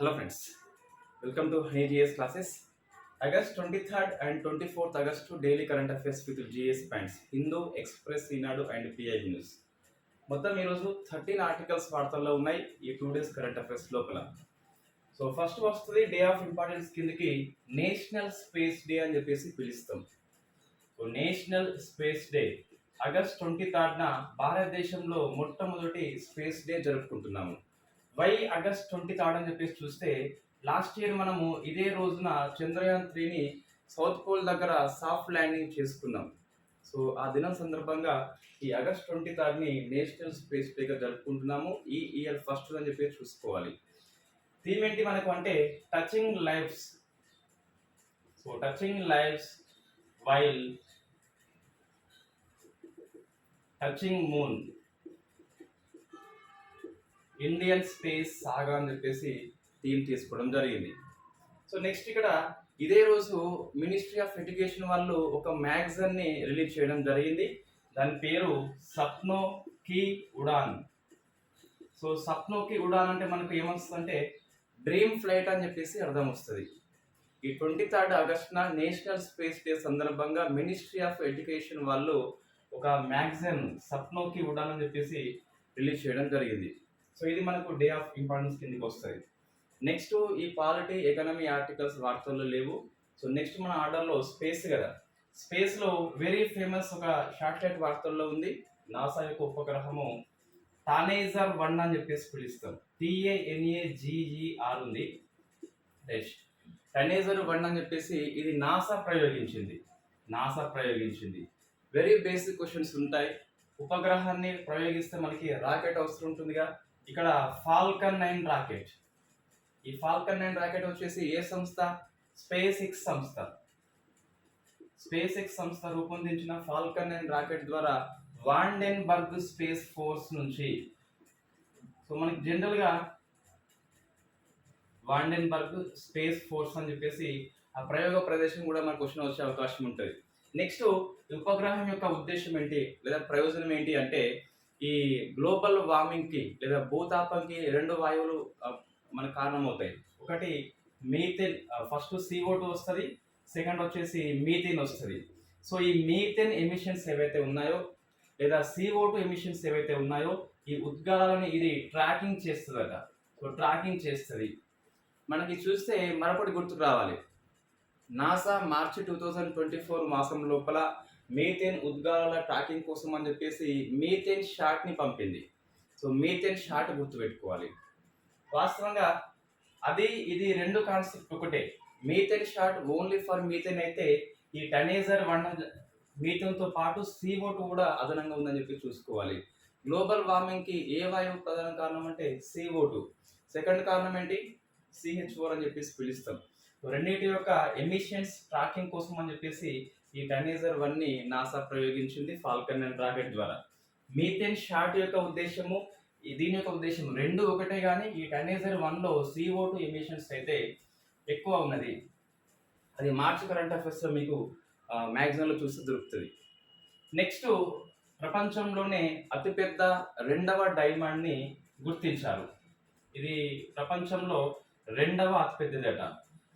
Hello friends welcome to honey GS classes August twenty third and twenty fourth August daily current affairs with GS points Hindu Express Eenadu and PI news మొత్తం ఈరోజు thirteen articles వార్తల్లో ఉన్నాయి. ఈ two days current affairs లోపల. So first వస్తుంది day of importance కిందకి national space day అని చెప్పేసి పిలుస్తాం. So national space day August twenty థర్డ్న భారతదేశంలో మొట్టమొదటి స్పేస్ డే జరుపుకుంటున్నాము. వై ఆగస్ట్ ట్వంటీ థర్డ్ అని చెప్పేసి చూస్తే లాస్ట్ ఇయర్ మనము ఇదే రోజున చంద్రయాన్ త్రీని సౌత్ పోల్ దగ్గర సాఫ్ట్ ల్యాండింగ్ చేసుకున్నాం. సో ఆ దినం సందర్భంగా ఈ ఆగస్ట్ ట్వంటీ థర్డ్ని నేషనల్ స్పేస్ డేగా జరుపుకుంటున్నాము. ఈ ఇయర్ ఫస్ట్ అని చెప్పేసి చూసుకోవాలి. థీమ్ ఏంటి మనకు అంటే touching lives so touching lives while touching moon. Indian space saga అని చెప్పేసి థీమ్ తీసుకోవడం జరిగింది. సో నెక్స్ట్ ఇక్కడ ఇదే రోజు మినిస్ట్రీ ఆఫ్ ఎడ్యుకేషన్ వాళ్ళు ఒక మ్యాగజైన్ని రిలీజ్ చేయడం జరిగింది. దాని పేరు సప్నో కి ఉడాన్. సో సప్నో కి ఉడాన్ అంటే మనకు ఏమొస్తుందంటే డ్రీమ్ ఫ్లైట్ అని చెప్పేసి అర్థం వస్తుంది. ఈ ట్వంటీ థర్డ్ ఆగస్టున నేషనల్ స్పేస్ డే సందర్భంగా మినిస్ట్రీ ఆఫ్ ఎడ్యుకేషన్ వాళ్ళు ఒక మ్యాగజైన్ సప్నోకి ఉడాన్ అని చెప్పేసి రిలీజ్ చేయడం జరిగింది. సో ఇది మనకు డే ఆఫ్ ఇంపార్టెన్స్ కిందకి వస్తుంది. నెక్స్ట్ ఈ పాలిటీ ఎకనమీ ఆర్టికల్స్ వార్తల్లో లేవు. సో నెక్స్ట్ మన ఆర్డర్లో స్పేస్ కదా. స్పేస్లో వెరీ ఫేమస్ ఒక శాటిలైట్ వార్తల్లో ఉంది. నాసా యొక్క ఉపగ్రహము టానేజర్ వన్ అని చెప్పేసి పిలుస్తాం. టిఏఎన్ఏ జిఈఆర్ ఉంది. టనేజర్ వన్ అని చెప్పేసి ఇది నాసా ప్రయోగించింది. నాసా ప్రయోగించింది. వెరీ బేసిక్ క్వశ్చన్స్ ఉంటాయి. ఉపగ్రహాన్ని ప్రయోగిస్తే మనకి రాకెట్ అవసరం ఉంటుందిగా. ఇక్కడ ఫాల్కన్ నైన్ రాకెట్ ఈ ఫాల్కన్ నైన్ రాకెట్ వచ్చేసి ఏ సంస్థ? స్పేస్ ఎక్స్ సంస్థ. స్పేస్ ఎక్స్ సంస్థ రూపొందించిన ఫాల్కన్ నైన్ రాకెట్ ద్వారా వాండెన్బర్గ్ స్పేస్ ఫోర్స్ నుంచి. సో మనకి జనరల్గా వాండెన్బర్గ్ స్పేస్ ఫోర్స్ అని చెప్పేసి ఆ ప్రయోగ ప్రదేశం కూడా మనకు క్వశ్చన్ వచ్చే అవకాశం ఉంటుంది. నెక్స్ట్ ఉపగ్రహం యొక్క ఉద్దేశం ఏంటి? లేదా ప్రయోజనం ఏంటి? అంటే ఈ గ్లోబల్ వార్మింగ్కి లేదా భూతాపంకి రెండు వాయువులు మనకు కారణమవుతాయి. ఒకటి మీథెన్ ఫస్ట్ సిఓ టూ వస్తుంది సెకండ్ వచ్చేసి మీథెన్ వస్తుంది. సో ఈ మీథెన్ ఎమిషన్స్ ఏవైతే ఉన్నాయో లేదా సిఓ టూ ఎమిషన్స్ ఏవైతే ఉన్నాయో ఈ ఉద్గారాలను ఇది ట్రాకింగ్ చేస్తుందట. సో ట్రాకింగ్ చేస్తుంది. మనకి చూస్తే మరొకటి గుర్తుకు రావాలి. NASA March two thousand twenty four మాసం లోపల మీథేన్ ఉద్గారాల ట్రాకింగ్ కోసం అని చెప్పేసి మీథేన్ షాట్ని పంపింది. సో మీథేన్ షాట్ గుర్తుపెట్టుకోవాలి. వాస్తవంగా అది ఇది రెండు కాన్సెప్ట్ ఒకటే. MethaneSAT only for methane అయితే ఈ టనేజర్ వన్ మీథేన్తో పాటు సీఓ టూ కూడా అదనంగా ఉందని చెప్పి చూసుకోవాలి. గ్లోబల్ వార్మింగ్కి ఏ వాయువు ప్రధాన కారణం అంటే సీఓ టూ సెకండ్ కారణం ఏంటి? సిహెచ్ ఫోర్ అని చెప్పేసి పిలుస్తాం. రెండింటి యొక్క ఎమిషన్స్ ట్రాకింగ్ కోసం అని చెప్పేసి ఈ టనేజర్ వన్ని నాసా ప్రయోగించింది ఫాల్కన్ అండ్ రాకెట్ ద్వారా. మీథేన్ షాట్ యొక్క ఉద్దేశము దీని యొక్క ఉద్దేశం రెండు ఒకటే కానీ ఈ టనేజర్ వన్లో సిఓ టూ ఎమిషన్స్ అయితే ఎక్కువ ఉన్నది. అది మార్చ్ కరెంట్ అఫైర్స్లో మీకు మ్యాగజైన్లో చూస్తే దొరుకుతుంది. నెక్స్ట్ ప్రపంచంలోనే అతిపెద్ద రెండవ డైమండ్ని గుర్తించారు. ఇది ప్రపంచంలో రెండవ అతిపెద్దదట.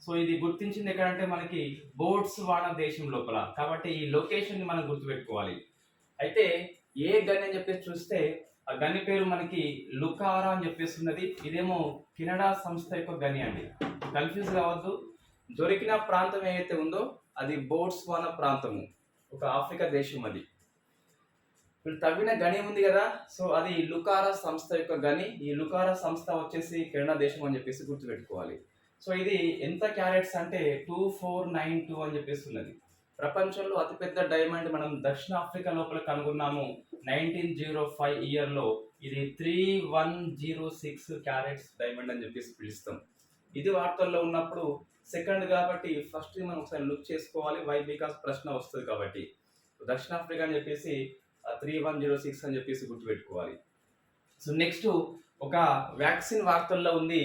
సో ఇది గుర్తించింది ఎక్కడంటే మనకి బోట్స్ వాన దేశం లోపల. కాబట్టి ఈ లొకేషన్ని మనం గుర్తుపెట్టుకోవాలి. అయితే ఏ గని అని చెప్పేసి చూస్తే ఆ గని పేరు మనకి లుకారా అని చెప్పేసి ఉన్నది. ఇదేమో కెనడా సంస్థ యొక్క గని అండి. కన్ఫ్యూజ్ కావద్దు. దొరికిన ప్రాంతం ఏదైతే ఉందో అది బోట్స్ వాన ప్రాంతము. ఒక ఆఫ్రికా దేశం అది. ఇప్పుడు తవ్విన గని ఉంది కదా? సో అది లుకారా సంస్థ యొక్క గని. ఈ లుకారా సంస్థ వచ్చేసి కెనడా దేశం అని చెప్పేసి గుర్తుపెట్టుకోవాలి. సో ఇది ఎంత క్యారెట్స్ అంటే టూ ఫోర్ నైన్ టూ అని చెప్పేసి ఉన్నది ప్రపంచంలో అతిపెద్ద డైమండ్ మనం దక్షిణ ఆఫ్రికా లోపల కనుగొన్నాము. నైన్టీన్ జీరో ఫైవ్ ఇయర్లో ఇది three one zero six carats diamond అని చెప్పేసి పిలుస్తాం. ఇది వార్తల్లో ఉన్నప్పుడు సెకండ్ కాబట్టి ఫస్ట్ మనం ఒకసారి లుక్ చేసుకోవాలి. వై? బికాస్ ప్రశ్న వస్తుంది కాబట్టి. దక్షిణాఫ్రికా అని చెప్పేసి త్రీ వన్ జీరో సిక్స్ అని చెప్పేసి గుర్తుపెట్టుకోవాలి. సో నెక్స్ట్ ఒక వ్యాక్సిన్ వార్తల్లో ఉంది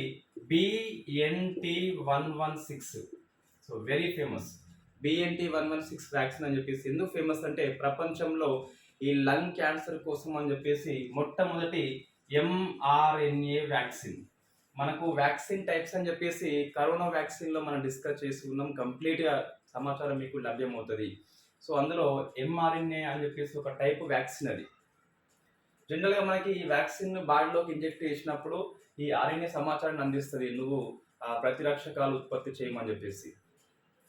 BNT one one six so very famous BNT one one six vaccine అని చెప్పేసి ఎందుకు ఫేమస్ అంటే ప్రపంచంలో ఈ లంగ్ క్యాన్సర్ కోసం అని చెప్పేసి మొట్టమొదటి ఎంఆర్ఎన్ఏ వ్యాక్సిన్ మనకు వ్యాక్సిన్ టైప్స్ అని చెప్పేసి కరోనా వ్యాక్సిన్లో మనం డిస్కస్ చేసి ఉన్నాం. కంప్లీట్గా సమాచారం మీకు లభ్యమవుతుంది. సో అందులో ఎంఆర్ఎన్ఏ అని చెప్పేసి ఒక టైప్ వ్యాక్సిన్ అది. జనరల్గా మనకి ఈ వ్యాక్సిన్ బాడీలోకి ఇంజెక్ట్ చేసినప్పుడు ఈ ఆర్ఎన్ఏ సమాచారాన్ని అందిస్తుంది. నువ్వు ఆ, ప్రతిరక్షకాలు ఉత్పత్తి చేయమని చెప్పేసి.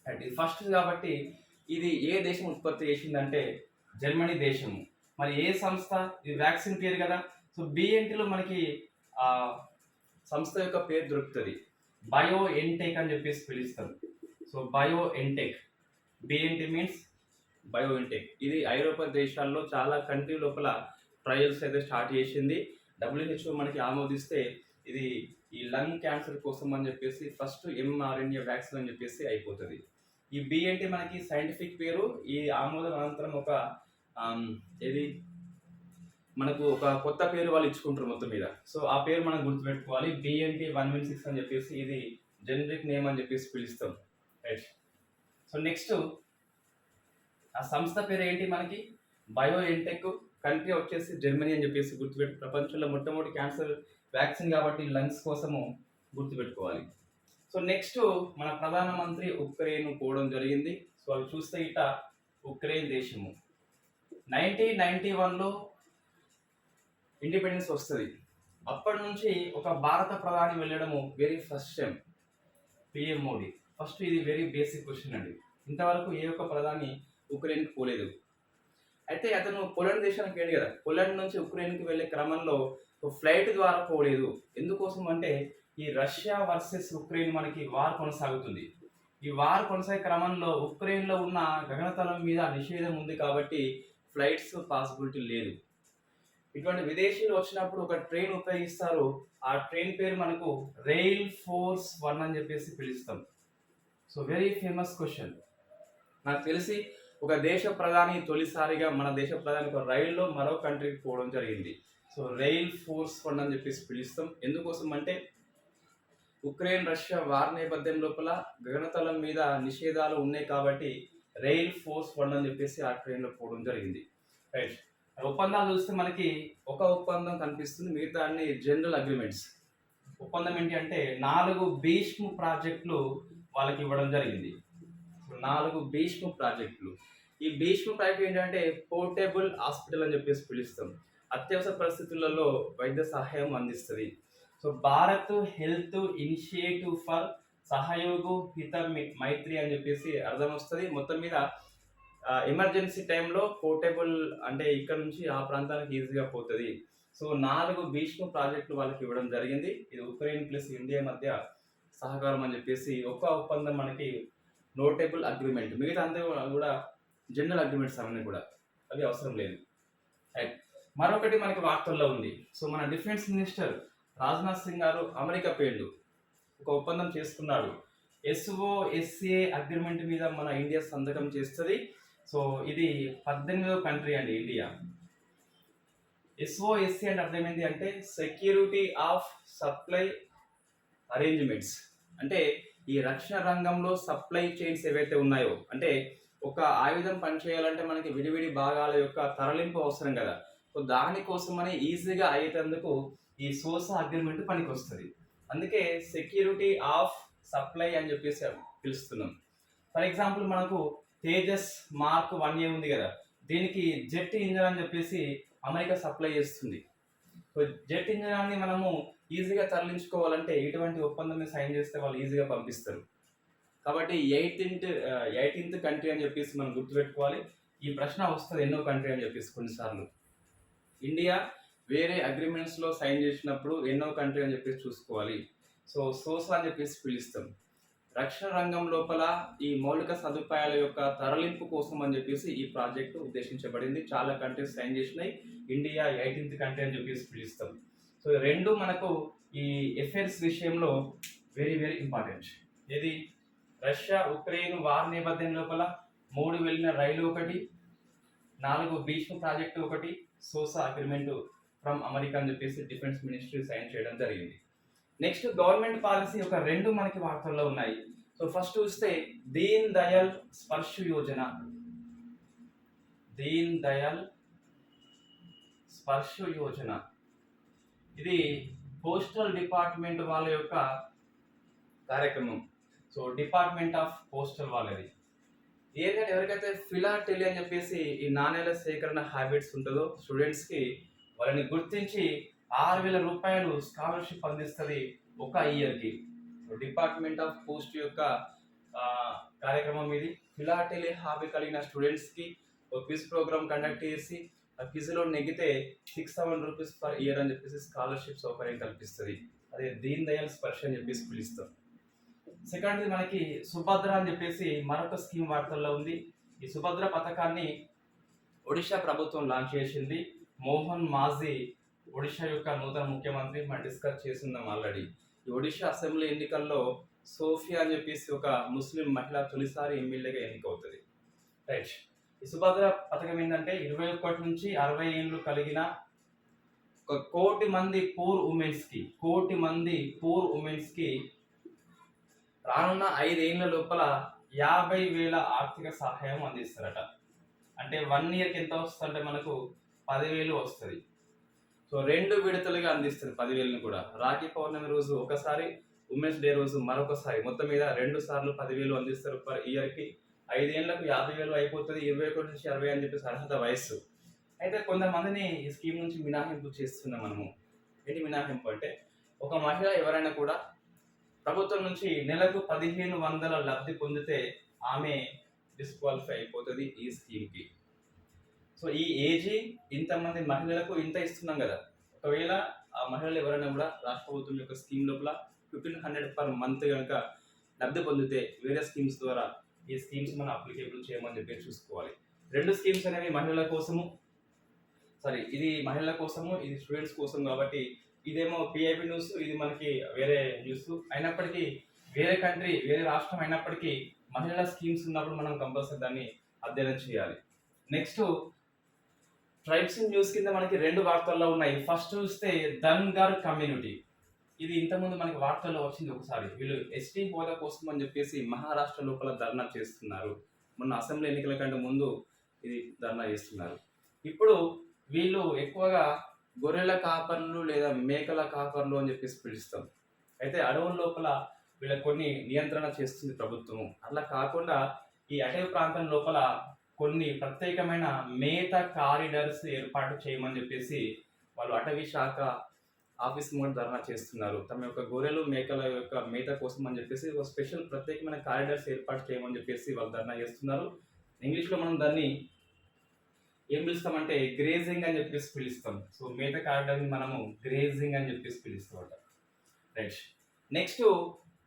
అండ్ ఇది ఫస్ట్ కాబట్టి ఇది ఏ దేశం ఉత్పత్తి చేసిందంటే జర్మనీ దేశము. మరి ఏ సంస్థ? ఇది వ్యాక్సిన్ పేరు కదా. సో బిఎన్టీలో మనకి ఆ సంస్థ యొక్క పేరు దొరుకుతుంది. బయో ఎన్టెక్ అని చెప్పేసి పిలుస్తారు. So BioNTech. BNT means BioNTech. ఇది ఐరోపా దేశాల్లో చాలా కంట్రీ లోపల ట్రయల్స్ అయితే స్టార్ట్ చేసింది. డబ్ల్యూహెచ్ఓ మనకి ఆమోదిస్తే ఇది ఈ లంగ్ క్యాన్సర్ కోసం అని చెప్పేసి ఫస్ట్ ఎంఆర్ఎన్ఏ వ్యాక్సిన్ అని చెప్పేసి అయిపోతుంది. ఈ బిఎన్టీ మనకి సైంటిఫిక్ పేరు. ఈ ఆమోదం అనంతరం ఒక ఇది ఏది? మనకు ఒక కొత్త పేరు వాళ్ళు ఇచ్చుకుంటారు మొత్తం మీద. సో ఆ పేరు మనం గుర్తుపెట్టుకోవాలి. బిఎన్టీ వన్ వన్ సిక్స్ అని చెప్పేసి ఇది జనరిక్ నేమ్ అని చెప్పేసి పిలుస్తాం. రైట్ సో నెక్స్ట్ ఆ సంస్థ పేరు ఏంటి మనకి? బయో ఎంటెక్ కంట్రీ వచ్చేసి జర్మనీ అని చెప్పేసి గుర్తుపెట్టు. ప్రపంచంలో మొట్టమొదటి క్యాన్సర్ వ్యాక్సిన్ కాబట్టి లంగ్స్ కోసము గుర్తుపెట్టుకోవాలి. సో నెక్స్ట్ మన ప్రధానమంత్రి ఉక్రెయిన్ పోవడం జరిగింది. సో అవి చూస్తే ఇట ఉక్రెయిన్ దేశము. నైన్టీన్ నైన్టీ వన్లో ఇండిపెండెన్స్ వస్తుంది. అప్పటి నుంచి ఒక భారత ప్రధాని వెళ్ళడము very first time PM Modi. First ఇది వెరీ బేసిక్ క్వశ్చన్ అండి. ఇంతవరకు ఏ ఒక్క ప్రధాని ఉక్రెయిన్కి పోలేదు. అయితే అతను పోలాండ్ దేశానికి వెళ్ళి కదా. పోలాండ్ నుంచి ఉక్రెయిన్కి వెళ్ళే క్రమంలో ఫ్లైట్ ద్వారా పోలేదు. ఎందుకోసం అంటే ఈ రష్యా వర్సెస్ ఉక్రెయిన్ మనకి వార్ కొనసాగుతుంది. ఈ వార్ కొనసాగే క్రమంలో ఉక్రెయిన్లో ఉన్న గగనతలం మీద నిషేధం ఉంది కాబట్టి ఫ్లైట్స్ పాసిబిలిటీ లేదు. ఇటువంటి విదేశీయులు వచ్చినప్పుడు ఒక ట్రైన్ ఉపయోగిస్తారు. ఆ ట్రైన్ పేరు మనకు రైల్ ఫోర్స్ వన్ అని చెప్పేసి పిలుస్తాం. సో వెరీ ఫేమస్ క్వశ్చన్ నాకు తెలిసి ఒక దేశ ప్రధాని తొలిసారిగా మన దేశ ప్రధాని ఒక రైల్లో మరో కంట్రీకి పోవడం జరిగింది. సో రైల్ ఫోర్స్ ఫండ్ అని చెప్పేసి పిలుస్తాం. ఎందుకోసం అంటే ఉక్రెయిన్ రష్యా వార్ నేపథ్యం లోపల గగనతలం మీద నిషేధాలు ఉన్నాయి కాబట్టి రైల్ ఫోర్స్ ఫండ్ అని చెప్పేసి ఆ ట్రైన్లో పోవడం జరిగింది. రైట్. ఒప్పందాలు చూస్తే మనకి ఒక ఒప్పందం కనిపిస్తుంది. మిగతా అన్ని జనరల్ అగ్రిమెంట్స్. ఒప్పందం ఏంటి అంటే నాలుగు భీష్మ ప్రాజెక్టులు వాళ్ళకి ఇవ్వడం జరిగింది. నాలుగు భీష్మ ప్రాజెక్టులు. ఈ భీష్మ ప్రాజెక్ట్ ఏంటంటే పోర్టబుల్ హాస్పిటల్ అని చెప్పేసి పిలుస్తాం. అత్యవసర పరిస్థితులలో వైద్య సహాయం అందిస్తుంది. So Bharat health initiative for Sahyog Hita Maitri అని చెప్పేసి అర్థం వస్తుంది మొత్తం మీద ఎమర్జెన్సీ టైంలో పోర్టబుల్ అంటే ఇక్కడ నుంచి ఆ ప్రాంతానికి ఈజీగా పోతుంది. సో నాలుగు భీష్మ ప్రాజెక్టులు వాళ్ళకి ఇవ్వడం జరిగింది. ఇది ఉక్రెయిన్ ప్లస్ ఇండియా మధ్య సహకారం అని చెప్పేసి ఒక ఒప్పందం మనకి నోటబుల్ అగ్రిమెంట్. మిగతా అంతా కూడా జనరల్ అగ్రిమెంట్స్ అవన్నీ కూడా అవి అవసరం లేదు. రైట్ మరొకటి మనకి వార్తల్లో ఉంది. సో మన డిఫెన్స్ మినిస్టర్ రాజ్నాథ్ సింగ్ గారు అమెరికా పేర్లు ఒక ఒప్పందం చేసుకున్నాడు ఎస్ఓ ఎస్ఏ అగ్రిమెంట్ మీద మన ఇండియా సంతకం చేస్తుంది. సో ఇది పద్దెనిమిదవ కంట్రీ అండి ఇండియా. ఎస్ఓఎస్సి అంటే అర్థమైంది అంటే సెక్యూరిటీ ఆఫ్ సప్లై అరేంజ్మెంట్స్. అంటే ఈ రక్షణ రంగంలో సప్లై చైన్స్ ఏవైతే ఉన్నాయో అంటే ఒక ఆయుధం పనిచేయాలంటే మనకి విడివిడి భాగాల యొక్క తరలింపు అవసరం కదా. సో దానికోసమని ఈజీగా అయ్యేటందుకు ఈ సోసా అగ్రిమెంట్ పనికి వస్తుంది అందుకే సెక్యూరిటీ ఆఫ్ సప్లై అని చెప్పేసి పిలుస్తున్నాం. ఫర్ ఎగ్జాంపుల్ మనకు తేజస్ మార్క్ వన్ ఏ ఉంది కదా దీనికి జెట్ ఇంజన్ అని చెప్పేసి అమెరికా సప్లై చేస్తుంది. సో జెట్ ఇంజనాన్ని మనము ఈజీగా తరలించుకోవాలంటే ఎటువంటి ఒప్పందం సైన్ చేస్తే వాళ్ళు ఈజీగా పంపిస్తారు. కాబట్టి ఎయిటీన్త్ ఎయిటీన్త్ కంట్రీ అని చెప్పేసి మనం గుర్తుపెట్టుకోవాలి. ఈ ప్రశ్న వస్తుంది ఎన్నో కంట్రీ అని చెప్పేసి కొన్నిసార్లు. ఇండియా వేరే అగ్రిమెంట్స్లో సైన్ చేసినప్పుడు ఎన్నో కంట్రీ అని చెప్పేసి చూసుకోవాలి. సో సోసా అని చెప్పేసి పిలుస్తాం. రక్షణ రంగం లోపల ఈ మౌలిక సదుపాయాల యొక్క తరలింపు కోసం అని చెప్పేసి ఈ ప్రాజెక్టు ఉద్దేశించబడింది. చాలా కంట్రీస్ సైన్ చేసినాయి. ఇండియా ఎయిటీన్త్ కంట్రీ అని చెప్పేసి పిలుస్తాం. సో రెండు మనకు ఈ ఎఫైర్స్ విషయంలో వెరీ వెరీ ఇంపార్టెంట్ ఇది రష్యా ఉక్రెయిన్ వార్ నేపథ్యం లోపల మూడు వెళ్ళిన రైలు ఒకటి నాలుగు భీష్మ ప్రాజెక్టు ఒకటి సోసా అగ్రిమెంట్ ఫ్రమ్ అమెరికా అని చెప్పేసి డిఫెన్స్ మినిస్ట్రీ సైన్ చేయడం జరిగింది. నెక్స్ట్ గవర్నమెంట్ పాలసీ ఒక రెండు మనకి వార్తల్లో ఉన్నాయి. సో ఫస్ట్ చూస్తే దీన్ దయాల్ స్పర్శ యోజన. దీన్ దయాల్ స్పర్శ యోజన. ఇది పోస్టల్ డిపార్ట్మెంట్ వాళ్ళ యొక్క కార్యక్రమం. సో డిపార్ట్మెంట్ ఆఫ్ పోస్టల్ వాళ్ళది. ఏంటంటే ఎవరికైతే ఫిలాటెలి అని చెప్పేసి ఈ నాణ్యాల సేకరణ హ్యాబిట్స్ ఉంటుందో స్టూడెంట్స్కి వాళ్ళని గుర్తించి ఆరు వేల రూపాయలు స్కాలర్షిప్ అందిస్తుంది ఒక ఇయర్కి డిపార్ట్మెంట్ ఆఫ్ పోస్ట్ యొక్క కార్యక్రమం ఇది. ఫిలాటెలి హాబీ కలిగిన స్టూడెంట్స్కి ఒక క్విజ్ ప్రోగ్రామ్ కండక్ట్ చేసి ఆ క్విజ్లో నెగితే six thousand rupees per year అని చెప్పేసి స్కాలర్షిప్ సౌకర్యం కల్పిస్తుంది. అదే దీన్ దయాల్ స్పర్శ అని చెప్పేసి పిలుస్తాం సెకండ్ మనకి సుభద్ర అని చెప్పేసి మరొక స్కీమ్ వార్తల్లో ఉంది. ఈ సుభద్ర పథకాన్ని ఒడిశా ప్రభుత్వం లాంచ్ చేసింది. మోహన్ మాజీ ఒడిశా యొక్క నూతన ముఖ్యమంత్రి మనం డిస్కస్ చేసిందాం ఆల్రెడీ ఈ ఒడిశా అసెంబ్లీ ఎన్నికల్లో సోఫియా అని చెప్పేసి ఒక ముస్లిం మహిళ తొలిసారి ఎమ్మెల్యేగా ఎన్నికవుతుంది. రైట్ ఈ సుభద్ర పథకం ఏంటంటే ఇరవై ఒకటి నుంచి అరవై ఏళ్ళు కలిగిన ఒక కోటి మంది పూర్ ఉమెన్స్కి కోటి మంది పూర్ ఉమెన్స్కి రానున్న ఐదేళ్ళ లోపల యాభై వేల ఆర్థిక సహాయం అందిస్తారట. అంటే వన్ ఇయర్కి ఎంత వస్తుందంటే మనకు పదివేలు వస్తుంది. సో రెండు విడతలుగా అందిస్తుంది పదివేలను కూడా. రాఖీ పౌర్ణమి రోజు ఒకసారి ఉమెన్స్ డే రోజు మరొకసారి. మొత్తం మీద రెండు సార్లు పదివేలు అందిస్తారు పర్ ఇయర్కి. ఐదేళ్ళకు యాభై వేలు అయిపోతుంది ఇరవై ఒకటి నుంచి అరవై అని చెప్పేసి అర్హత వయస్సు. అయితే కొంతమందిని ఈ స్కీమ్ నుంచి మినహాయింపు చేస్తున్నాం మనము. ఏంటి మినహాయింపు అంటే ఒక మహిళ ఎవరైనా కూడా ప్రభుత్వం నుంచి నెలకు పదిహేను వందల లబ్ధి పొందితే ఆమె డిస్క్వాలిఫై అయిపోతుంది ఈ స్కీమ్కి. సో ఈ ఏజీ ఇంతమంది మహిళలకు ఇంత ఇస్తున్నాం కదా. ఒకవేళ ఆ మహిళలు ఎవరైనా కూడా రాష్ట్ర ప్రభుత్వం యొక్క స్కీమ్ లోపల ఫిఫ్టీన్ హండ్రెడ్ పర్ మంత్ కనుక లబ్ధి పొందితే వేరే స్కీమ్స్ ద్వారా ఈ స్కీమ్స్ మనం అప్లికేబుల్ చేయమని చెప్పి చూసుకోవాలి. రెండు స్కీమ్స్ అనేవి మహిళల కోసము సారీ ఇది మహిళల కోసము ఇది స్టూడెంట్స్ కోసం కాబట్టి ఇదేమో పిఐపి న్యూస్ ఇది మనకి వేరే న్యూస్ అయినప్పటికీ వేరే కంట్రీ వేరే రాష్ట్రం అయినప్పటికీ మహిళల స్కీమ్స్ ఉన్నప్పుడు మనం కంపల్సరీ దాన్ని అధ్యయనం చేయాలి. నెక్స్ట్ ట్రైబ్స్ న్యూస్ కింద మనకి రెండు వార్తల్లో ఉన్నాయి. ఫస్ట్ చూస్తే ధన్గర్ కమ్యూనిటీ ఇది ఇంతకుముందు మనకి వార్తల్లో వచ్చింది ఒకసారి. వీళ్ళు ఎస్టీ హోదా కోసం అని చెప్పేసి మహారాష్ట్ర లోపల ధర్నా చేస్తున్నారు. మొన్న అసెంబ్లీ ఎన్నికల కంటే ముందు ఇది ధర్నా చేస్తున్నారు. ఇప్పుడు వీళ్ళు ఎక్కువగా గొర్రెల కాపర్లు లేదా మేకల కాపర్లు అని చెప్పేసి పిలుస్తాం అయితే అడవుల లోపల వీళ్ళ కొన్ని నియంత్రణ చేస్తుంది ప్రభుత్వం అట్లా కాకుండా ఈ అటవీ ప్రాంతం లోపల కొన్ని ప్రత్యేకమైన మేత కారిడర్స్ ఏర్పాటు చేయమని చెప్పేసి వాళ్ళు అటవీ శాఖ ఆఫీస్ ముందు ధర్నా చేస్తున్నారు. తమ యొక్క గొర్రెలు మేకల యొక్క మేత కోసం అని చెప్పేసి ఒక స్పెషల్ ప్రత్యేకమైన కారిడార్స్ ఏర్పాటు చేయమని చెప్పేసి వాళ్ళు ధర్నా చేస్తున్నారు. ఇంగ్లీష్లో మనం దాన్ని ఏం పిలుస్తామంటే గ్రేజింగ్ అని చెప్పేసి పిలుస్తాం. సో మేత కారిడార్ని మనము గ్రేజింగ్ అని చెప్పేసి పిలుస్తాం అట రైట్ నెక్స్ట్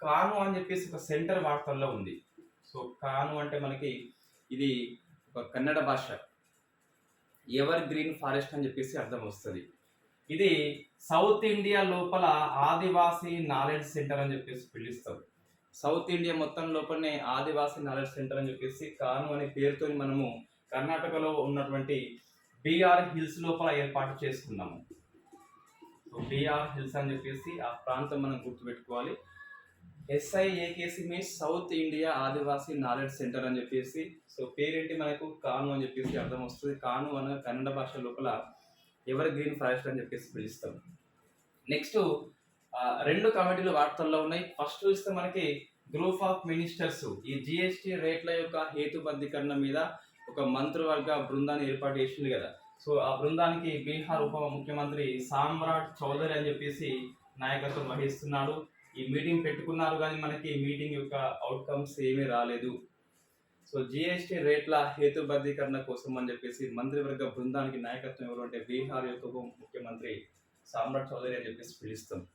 కాను అని చెప్పేసి ఒక సెంటర్ వార్తల్లో ఉంది. సో కాను అంటే మనకి ఇది ఒక కన్నడ భాష. ఎవర్ గ్రీన్ ఫారెస్ట్ అని చెప్పేసి అర్థం వస్తుంది. ఇది సౌత్ ఇండియా లోపల ఆదివాసీ నాలెడ్జ్ సెంటర్ అని చెప్పేసి పిలుస్తాం సౌత్ ఇండియా మొత్తం లోపలనే ఆదివాసీ నాలెడ్జ్ సెంటర్ అని చెప్పేసి కాను అనే పేరుతో మనము కర్ణాటకలో ఉన్నటువంటి బీఆర్ హిల్స్ లోపల ఏర్పాటు చేసుకున్నాము. సో బీఆర్ హిల్స్ అని చెప్పేసి ఆ ప్రాంతం మనం గుర్తుపెట్టుకోవాలి. SIAKC means South India Adivasi knowledge centre అని చెప్పేసి సో పేరేంటి మనకు? కాను అని చెప్పేసి అర్థం వస్తుంది. కాను అన్న కన్నడ భాష లోపల ఎవర్ గ్రీన్ ఫారెస్ట్ అని చెప్పేసి పిలుస్తాం. నెక్స్ట్ రెండు కమిటీలు వార్తల్లో ఉన్నాయి. ఫస్ట్ చూస్తే మనకి గ్రూప్ ఆఫ్ మినిస్టర్స్ ఈ జిఎస్టి రేట్ల యొక్క హేతుబద్ధీకరణ మీద ఒక మంత్రివర్గ బృందాన్ని ఏర్పాటు చేసింది కదా. సో ఆ బృందానికి బీహార్ ఉప ముఖ్యమంత్రి సామ్రాట్ చౌదరి అని చెప్పేసి నాయకత్వం వహిస్తున్నాడు. ఈ మీటింగ్ పెట్టుకున్నారు కానీ మనకి మీటింగ్ యొక్క అవుట్కమ్స్ ఏమీ రాలేదు. సో జిఎస్టీ రేట్ల హేతుబద్ధీకరణ కోసం అని చెప్పేసి మంత్రివర్గ బృందానికి నాయకత్వం ఎవరు అంటే బీహార్ యొక్క ముఖ్యమంత్రి సామ్రాట్ చౌదరి అని చెప్పేసి పిలుస్తాం.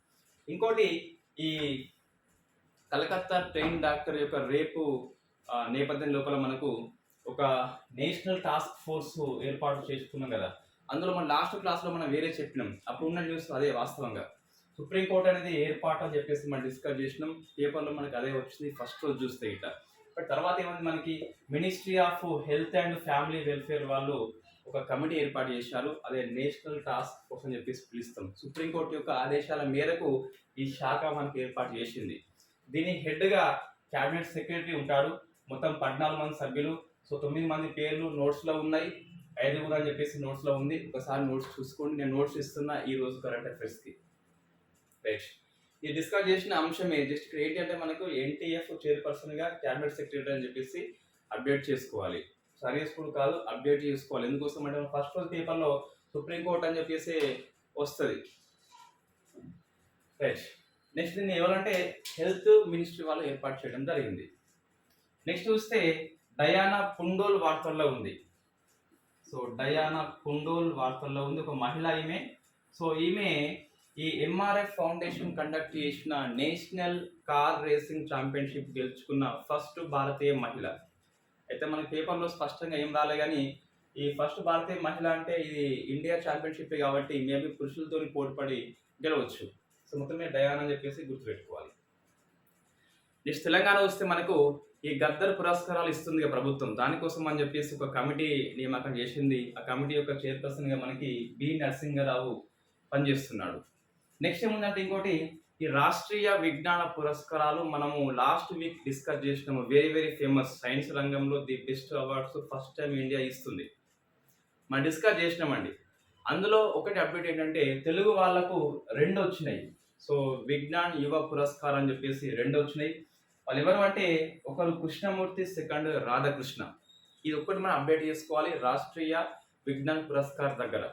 ఇంకోటి ఈ కలకత్తా ట్రైన్ డాక్టర్ యొక్క రేపు నేపథ్యం లోపల మనకు ఒక నేషనల్ టాస్క్ ఫోర్స్ ఏర్పాటు చేసుకున్నాం కదా. అందులో మన లాస్ట్ క్లాస్లో మనం వేరే చెప్పినాం. అప్పుడు ఉన్న న్యూస్ అదే వాస్తవంగా. సుప్రీంకోర్టు అనేది ఏర్పాటు అని చెప్పేసి మనం డిస్కస్ చేసినాం. పేపర్లో మనకు అదే వచ్చింది. ఫస్ట్ రోజు చూస్తే ఇట్లా. బట్ తర్వాత ఏమైంది మనకి? Ministry of health and family welfare వాళ్ళు ఒక కమిటీ ఏర్పాటు చేశారు. అదే నేషనల్ టాస్క్ ఫోర్స్ అని చెప్పేసి పిలుస్తాం. సుప్రీంకోర్టు యొక్క ఆదేశాల మేరకు ఈ శాఖ మనకి ఏర్పాటు చేసింది. దీని హెడ్గా క్యాబినెట్ సెక్రటరీ ఉంటాడు. మొత్తం పద్నాలుగు మంది సభ్యులు. సో తొమ్మిది మంది పేర్లు నోట్స్లో ఉన్నాయి. ఐదుగురు అని చెప్పేసి నోట్స్లో ఉంది. ఒకసారి నోట్స్ చూసుకోండి. నేను నోట్స్ ఇస్తున్నా ఈ రోజు కరెంట్ అఫైర్స్కి రైట్ ఈ డిస్కస్ చేసిన అంశమే జస్ట్ ఇక్కడ ఏంటి అంటే మనకు ఎన్టీఎఫ్ చైర్పర్సన్గా క్యాబినెట్ సెక్రటరీ అని చెప్పేసి అప్డేట్ చేసుకోవాలి. సర్వీస్ కూడా కాదు అప్డేట్ చేసుకోవాలి. ఎందుకోసం అంటే ఫస్ట్ రోజు పేపర్లో సుప్రీంకోర్టు అని చెప్పేసి వస్తుంది. రైట్ నెక్స్ట్ దీన్ని ఎవరంటే హెల్త్ మినిస్ట్రీ వాళ్ళు ఏర్పాటు చేయడం జరిగింది. నెక్స్ట్ చూస్తే డయానా పుండోల్ వార్తల్లో ఉంది. సో డయానా పుండోల్ వార్తల్లో ఉంది. ఒక మహిళ ఈమె. సో ఈమె ఈ ఎంఆర్ఎఫ్ ఫౌండేషన్ కండక్ట్ చేసిన నేషనల్ కార్ రేసింగ్ ఛాంపియన్షిప్ గెలుచుకున్న ఫస్ట్ భారతీయ మహిళ. అయితే మన పేపర్లో స్పష్టంగా ఏం రాలే కానీ ఈ ఫస్ట్ భారతీయ మహిళ అంటే ఇది ఇండియా ఛాంపియన్షిప్ కాబట్టి మేబీ పురుషులతో పోటీపడి గెలవచ్చు. సో మొత్తం మీద అని చెప్పేసి గుర్తుపెట్టుకోవాలి. నెక్స్ట్ తెలంగాణ వస్తే మనకు ఈ గద్దర్ పురస్కారాలు ఇస్తుంది ప్రభుత్వం. దానికోసం అని చెప్పేసి ఒక కమిటీ నియామకం చేసింది. ఆ కమిటీ యొక్క చైర్పర్సన్గా మనకి బి నరసింహరావు పనిచేస్తున్నాడు. నెక్స్ట్ ఏముందంటే ఇంకోటి ఈ రాష్ట్రీయ విజ్ఞాన పురస్కారాలు మనము లాస్ట్ వీక్ డిస్కస్ చేసినాము. వెరీ వెరీ ఫేమస్ సైన్స్ రంగంలో the best awards first time India ఇస్తుంది. మనం డిస్కస్ చేసినామండి. అందులో ఒకటి అప్డేట్ ఏంటంటే తెలుగు వాళ్ళకు రెండు వచ్చినాయి. సో విజ్ఞాన్ యువ పురస్కార్ అని చెప్పేసి రెండు వచ్చినాయి. వాళ్ళు ఎవరు అంటే ఒకరు కృష్ణమూర్తి సెకండ్ రాధాకృష్ణ. ఇది ఒక్కటి మనం అప్డేట్ చేసుకోవాలి. రాష్ట్రీయ విజ్ఞాన్ పురస్కార్ దగ్గర.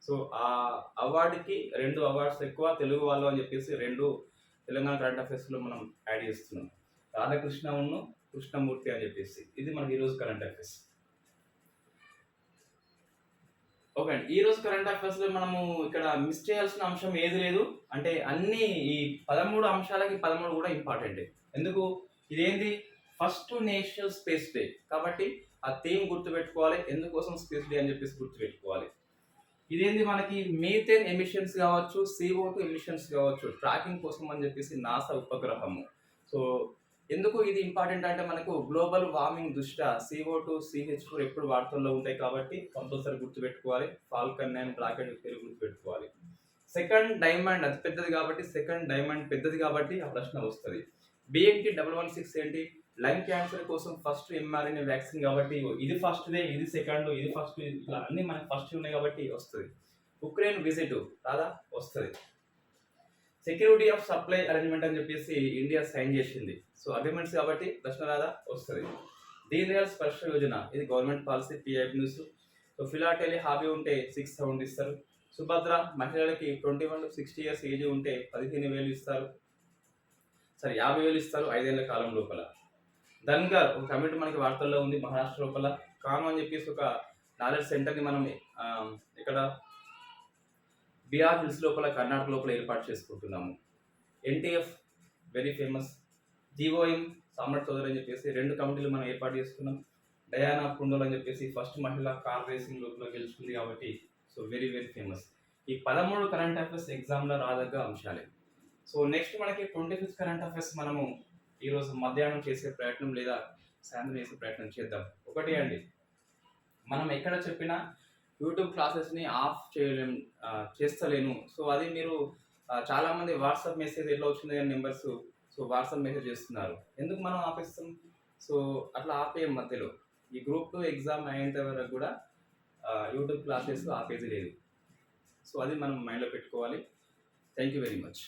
సో ఆ అవార్డుకి రెండు అవార్డ్స్ ఎక్కువ తెలుగు వాళ్ళు అని చెప్పేసి రెండు తెలంగాణ కరెంట్ అఫైర్స్లో మనం యాడ్ చేస్తున్నాం. రాధాకృష్ణ ఉన్ను కృష్ణమూర్తి అని చెప్పేసి. ఇది మనకి ఈరోజు కరెంట్ అఫైర్స్. ఓకే అండి. ఈరోజు కరెంట్ అఫైర్స్లో మనము ఇక్కడ మిస్ చేయాల్సిన అంశం ఏది లేదు. అంటే అన్ని ఈ పదమూడు అంశాలకి పదమూడు కూడా ఇంపార్టెంట్ ఎందుకు? ఇదేంది? First national space day. కాబట్టి ఆ థీమ్ గుర్తుపెట్టుకోవాలి. ఎందుకోసం స్పేస్ డే అని చెప్పేసి గుర్తుపెట్టుకోవాలి. ఇదేంది మనకి మీథేన్ ఎమిషన్స్ కావచ్చు సిఓ టూ ఎమిషన్స్ కావచ్చు ట్రాకింగ్ కోసం అని చెప్పేసి నాసా ఉపగ్రహము. సో ఎందుకు ఇది ఇంపార్టెంట్ అంటే మనకు గ్లోబల్ వార్మింగ్ దృష్ట్యా సిఓ టూ సిహెచ్ ఫోర్ ఎప్పుడు వార్తల్లో ఉంటాయి కాబట్టి కంపల్సరీ గుర్తుపెట్టుకోవాలి. ఫాల్కన్ అండ్ బ్లాకెట్ పేరు గుర్తుపెట్టుకోవాలి. సెకండ్ డైమండ్ అతి పెద్దది కాబట్టి సెకండ్ డైమండ్ పెద్దది కాబట్టి ఆ ప్రశ్న వస్తుంది. బిఎన్టీ డబల్ వన్ సిక్స్ ఏంటి? లంగ్ క్యాన్సర్ కోసం ఫస్ట్ ఎంఆర్ఎన్ఏ వ్యాక్సిన్ కాబట్టి ఇది ఫస్ట్దే ఇది సెకండ్ ఇది ఫస్ట్ ఇట్లా అన్ని మనకి ఫస్ట్ ఉన్నాయి కాబట్టి వస్తుంది. ఉక్రెయిన్ విజిట్ రాదా? వస్తుంది. సెక్యూరిటీ ఆఫ్ సప్లై అరేంజ్మెంట్ అని చెప్పేసి ఇండియా సైన్ చేసింది. సో అగ్రిమెంట్స్ కాబట్టి ప్రశ్న రాదా? వస్తుంది. దీన్ దయాల్ స్పర్శ యోజన. ఇది government policy PIB news so philately hobby ఉంటే సిక్స్ థౌసండ్ ఇస్తారు. సుభద్ర మహిళలకి twenty one to sixty years age ఉంటే పదిహేను వేలు ఇస్తారు. సరే యాభై వేలు ఇస్తారు ఐదేళ్ళ కాలం లోపల. ధన్గర్ ఒక కమిటీ మనకి వార్తల్లో ఉంది మహారాష్ట్ర లోపల. కామ్ అని చెప్పేసి ఒక నాలెడ్జ్ సెంటర్ని మనం ఇక్కడ బీఆర్ హిల్స్ లోపల కర్ణాటక లోపల ఏర్పాటు చేసుకుంటున్నాము. NTF very famous GOM Samrat Choudhary అని చెప్పేసి రెండు కమిటీలు మనం ఏర్పాటు చేసుకున్నాం. డయానా కుండోల్ అని చెప్పేసి ఫస్ట్ మహిళ కార్ రేసింగ్ లోపల గెలుచుకుంది కాబట్టి సో వెరీ వెరీ ఫేమస్ ఈ పదమూడు కరెంట్ అఫైర్స్ ఎగ్జామ్లో రాదగ్గ అంశాలే. సో నెక్స్ట్ మనకి ట్వంటీ ఫిఫ్త్ కరెంట్ అఫైర్స్ మనము ఈరోజు మధ్యాహ్నం చేసే ప్రయత్నం లేదా సాయంత్రం చేసే ప్రయత్నం చేద్దాం. ఒకటి అండి మనం ఎక్కడ చెప్పినా యూట్యూబ్ క్లాసెస్ని ఆఫ్ చేయలేం చేస్తలేను. సో అది మీరు చాలామంది వాట్సాప్ మెసేజ్ ఎట్లా వచ్చింది కానీ నెంబర్స్ సో వాట్సాప్ మెసేజ్ చేస్తున్నారు. ఎందుకు మనం ఆపేస్తాం? సో అట్లా ఆపేయం మధ్యలో. ఈ గ్రూప్ టూ ఎగ్జామ్ అయ్యేంత వరకు కూడా యూట్యూబ్ క్లాసెస్ ఆపేది లేదు. సో అది మనం మైండ్లో పెట్టుకోవాలి. Thank you very much.